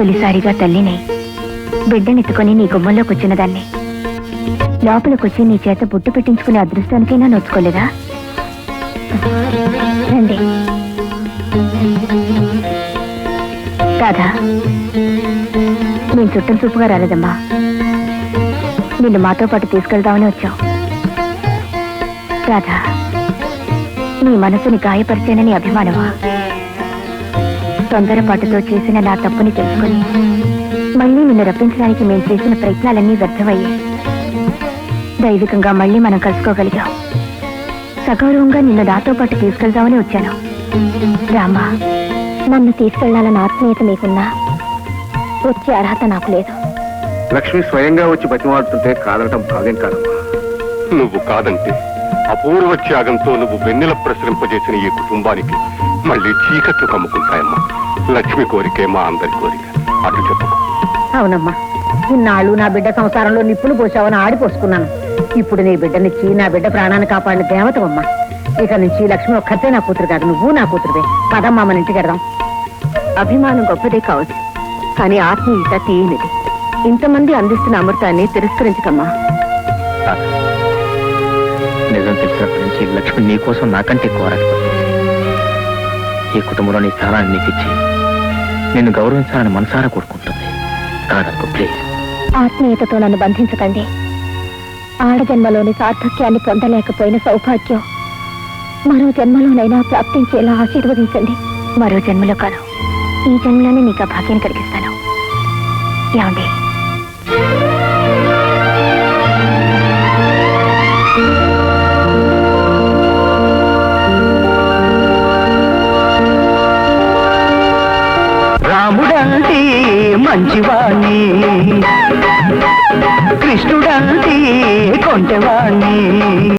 తొలిసారిగా తల్లిని బిడ్డనెత్తుకొని నీ గుమ్మంలోకి వచ్చిన దాన్ని లోపలికొచ్చి నీ చేత బుట్టు పెట్టించుకునే అదృష్టానికైనా నోచుకోలేదా? రండి. రాధా నేను చుట్టం చూపుగా రాలేదమ్మా. నిన్ను మాతో పాటు తీసుకెళ్దామని వచ్చావు రాధా నీ మనసుని గాయపరిచానని అభిమానమా? తొందరపాటుతో చేసిన నా తప్పుని తెలుసుకొని మళ్ళీ నిన్ను రప్పించడానికి మేము చేసిన ప్రయత్నాలన్నీ వ్యర్థమయ్యాయి. దైవికంగా మళ్ళీ మనం కలుసుకోగలిగాం. సగౌరవంగా నిన్ను నాతో పాటు తీసుకెళ్దామని వచ్చాను. రామా నన్ను తీసుకెళ్ళాలన్న ఆత్మీయత మీకున్నా వచ్చే అర్హత నాకు లేదు. లక్ష్మి స్వయంగా వచ్చి బతిమాడుతుంటే కాదనటం భావ్యం కాదమ్మా. నువ్వు కాదంటే అపూర్వ త్యాగంతో నువ్వు వెన్నెల ప్రసరింపజేసిన ఈ కుటుంబానికి మళ్ళీ చీకట్లు కమ్ముకుంటాయమ్మా. లక్ష్మి కోరికే మా అందరి కోరిక. అటు చెప్పకు అవునమ్మా ఇన్నాళ్ళు నా బిడ్డ సంసారంలో నిప్పులు పోసావని ఆడిపోసుకున్నాను ఇప్పుడు నీ బిడ్డనిచ్చి నా బిడ్డ ప్రాణాన్ని కాపాడిన దేవతవమ్మా. ఇక నుంచి లక్ష్మి ఒక్కతే నా కూతురు కాదు నువ్వు నా కూతురువే. పదమ్మా మన ఇంటికి వెడదాం అభిమానం గొప్పదే కావచ్చు కానీ ఆత్మీయత తీయనిది. ఇంతమంది అందిస్తున్న అమృతాన్ని తిరస్కరించకమ్మా. నిజం తెలిసినప్పటి నుంచి లక్ష్మి నీ కోసం నాకంటే కోరాటపడుతుంది ఈ కుటుంబంలో నీ స్థానాన్ని నీకు ఇచ్చి నిన్ను గౌరవించాలని మనసారా కోరుకుంటుంది. కాదనుకో ప్లీజ్ ఆత్మీయతతో నన్ను బంధించకండి. ఆడజన్మలోని సార్థక్యాన్ని పొందలేకపోయిన సౌభాగ్యం మరో జన్మలోనైనా ప్రాప్తించేలా ఆశీర్వదించండి. మరో జన్మలో కాదు ఈ జన్మలోనే నీకు ఆ కలిగిస్తాను. ఏమండి కృష్ణుడంటి మంచివాణ్ణి. కృష్ణుడంటి కొంటవాణ్ణి.